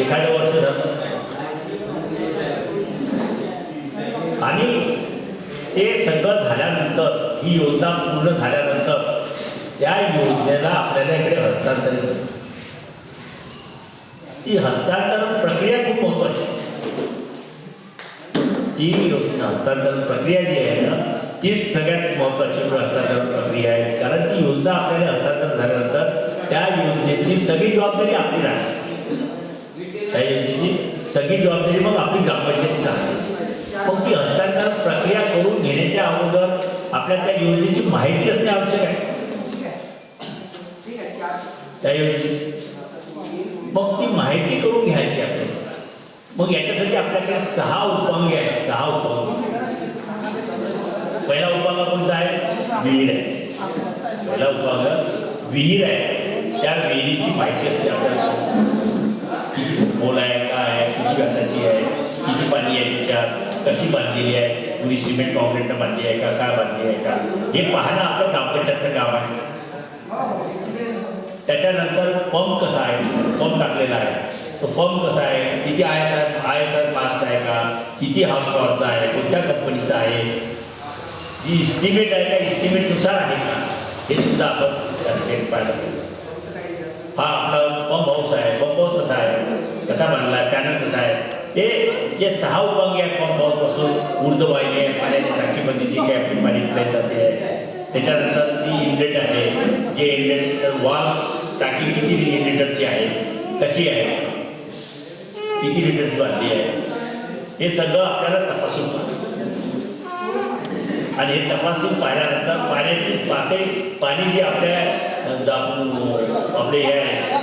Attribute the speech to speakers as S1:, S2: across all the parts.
S1: एखादं वर्ष झालं आणि ते सगळं झाल्यानंतर ही योजना पूर्ण झाल्यानंतर त्या योजनेला आपल्याला इकडे हस्तांतरित ती हस्तांतरण प्रक्रिया खूप महत्वाची ती योजना हस्तांतरण प्रक्रिया जी आहे ना तीच सगळ्यात महत्वाची हस्तांतरण प्रक्रिया आहे. कारण ती योजना आपल्याला हस्तांतरण झाल्यानंतर त्या योजनेची सगळी जबाबदारी आपली राहते. योजनेची सगळी जबाबदारी मग आपली ग्रामपंचायतीची राहते मग ती हस्तांतरण प्रक्रिया करून घेण्याच्या अगोदर आपल्याला त्या योजनेची माहिती असणे आवश्यक आहे. त्या योजनेची. मग ती माहिती करून घ्यायची आपल्याला. मग याच्यासाठी आपल्याकडे सहा उपांग आहेत. सहा उपांग. पहिला उपांग कोणता आहे? विहीर आहे. पहिला उपांग विहीर आहे. त्या विहिरीची माहिती असते आपल्याला. कशी बांधलेली आहे? पुरी सिमेंट कॉन्क्रीटनं बांधली आहे का? काय बांधली आहे का? हे पाहणं आपलं ग्रामपंचायतचं काम आहे. त्याच्यानंतर पंप कसा आहे? पंप टाकलेला आहे. तो पंप कसा आहे? किती I S R I S R पासचा आहे का? किती हाफ पॉवरचा आहे? कोणत्या कंपनीचा आहे? जी इस्टिमेट आहे त्या इस्टिमेटनुसार आहे का? हे सुद्धा आपण पाहिलं पाहिजे. हा आपला पंप हाऊस आहे. पंप हाऊस कसा आहे? कसा बांधला आहे? पॅनल कसा आहे? हे जे सहा उपांगी आहेत पंपावरपासून ऊर्ध वाहिनी आहे पाण्याची टाकीमध्ये जी काय आपली पाणी पुरवली ते आहे. त्याच्यानंतर ती इनलेट आहे. जे इनलेट वाल टाकी किती लिटरची आहे कशी आहे किती लिटरची बांधली आहे हे सगळं आपल्याला तपासून आणि हे तपासून पाहिल्यानंतर पाण्याची पातळी पाणी जी आपल्या आपले हे आहे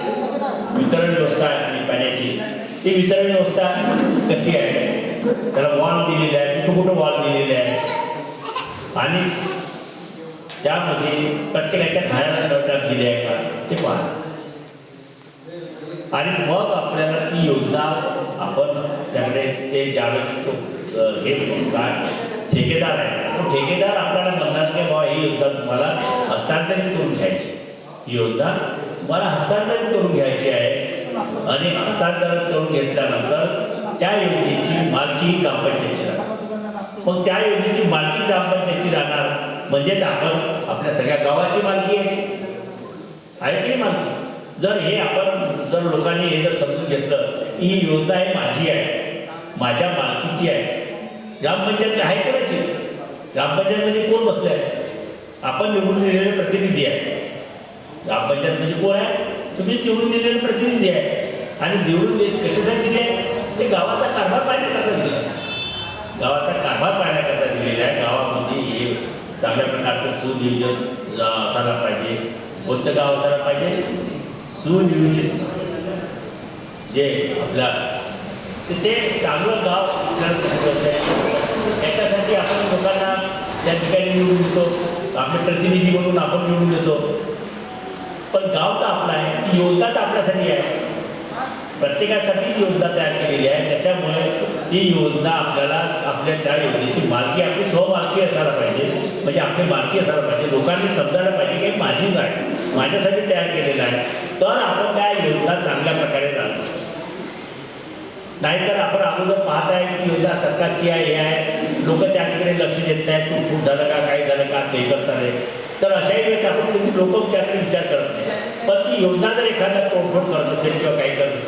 S1: वितरण व्यवस्था आहे आपली पाण्याची. ती वितरण व्यवस्था कशी आहे? त्याला वॉल दिलेले आहे कुठं कुठं वॉल दिलेले आहे? आणि त्यामध्ये प्रत्येकाच्या घराला नळटाप दिली आहे का? ते पहा. आणि मग आपल्याला ती योजना आपण त्याकडे ते ज्यावेळेस तो हे काय ठेकेदार आहे तो ठेकेदार आपल्याला म्हणणार की बाबा ही योजना तुम्हाला हस्तांतरित करून घ्यायची ही योजना तुम्हाला हस्तांतरित करून घ्यायची आहे. आणि हस्तांतरण करून घेतल्यानंतर त्या योजनेची मालकी ग्रामपंचायतची ग्रामपंचायतीची राहणार. मग त्या योजनेची मालकी ग्रामपंचायतची राहणार म्हणजेच आपण आपल्या सगळ्या गावाची मालकी आहे. आहे की मालकी. जर हे आपण जर लोकांनी हे जर समजून घेतलं की ही योजना आहे माझी आहे माझ्या मालकीची आहे. ग्रामपंचायत आहे करायची ग्रामपंचायतमध्ये कोण बसले आहे आपण निवडून दिलेले प्रतिनिधी आहे ग्रामपंचायत म्हणजे कोण आहे? तुम्ही निवडून दिलेले प्रतिनिधी आहे आणि निवडून दे कशासाठी दिले? आहे ते गावाचा कारभार पाहण्याकरता दिला. आहे. गावाचा कारभार पाहण्याकरता दिलेला आहे. गावामध्ये हे चांगल्या प्रकारचं सुनियोजन असायला पाहिजे. कोणतं गाव असायला पाहिजे? सुनियोजित जे आपल्या ते चांगलं गाव आहे. याच्यासाठी आपण लोकांना त्या ठिकाणी निवडून देतो आपले प्रतिनिधी म्हणून आपण निवडून देतो. पण गाव तर आपला आहे ती योजना तर आपल्यासाठी आहे. प्रत्येकासाठी योजना तयार केलेली आहे. त्याच्यामुळे ती योजना आपल्याला आपल्या त्या योजनेची मालकी आपली स्वमालकी असायला पाहिजे. म्हणजे आपली मालकी असायला पाहिजे. लोकांनी समजायला पाहिजे की माझी गाठ माझ्यासाठी तयार केलेलं आहे. तर आपण त्या योजना चांगल्या प्रकारे राहतो नाहीतर आपण अगोदर पाहत आहे की योजना सरकारची आहे हे आहे. लोक त्या ठिकाणी लक्ष देत नाहीत. तू खूप झालं का काय झालं का ते करत तर अशाही वेळेस आपण कधी लोक त्याकडे विचार करत नाही. पण ती योजना जर एखादा तोडफोड करत असेल किंवा